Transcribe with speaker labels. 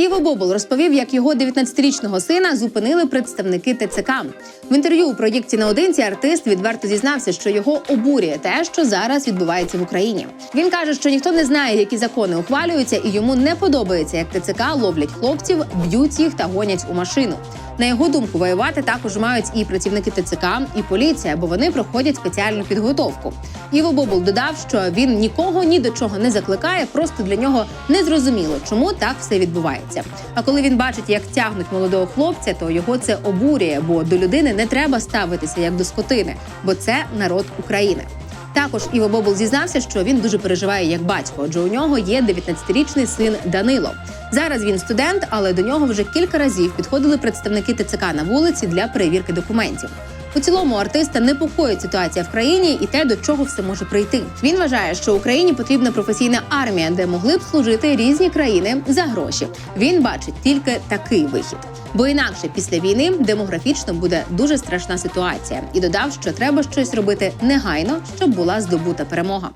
Speaker 1: Іво Бобул розповів, як його 19-річного сина зупинили представники ТЦК. В інтерв'ю у проєкті наодинці артист відверто зізнався, що його обурює те, що зараз відбувається в Україні. Він каже, що ніхто не знає, які закони ухвалюються, і йому не подобається, як ТЦК ловлять хлопців, б'ють їх та гонять у машину. На його думку, воювати також мають і працівники ТЦК, і поліція, бо вони проходять спеціальну підготовку. Іво Бобул додав, що він нікого ні до чого не закликає, просто для нього незрозуміло, чому так все відбувається. А коли він бачить, як тягнуть молодого хлопця, то його це обурює, бо до людини не треба ставитися як до скотини, бо це народ України. Також Іво Бобул зізнався, що він дуже переживає як батько, адже у нього є 19-річний син Данило. Зараз він студент, але до нього вже кілька разів підходили представники ТЦК на вулиці для перевірки документів. У цілому артиста непокоїть ситуація в країні і те, до чого все може прийти. Він вважає, що Україні потрібна професійна армія, де могли б служити різні країни за гроші. Він бачить тільки такий вихід. Бо інакше після війни демографічно буде дуже страшна ситуація, і додав, що треба щось робити негайно, щоб була здобута перемога.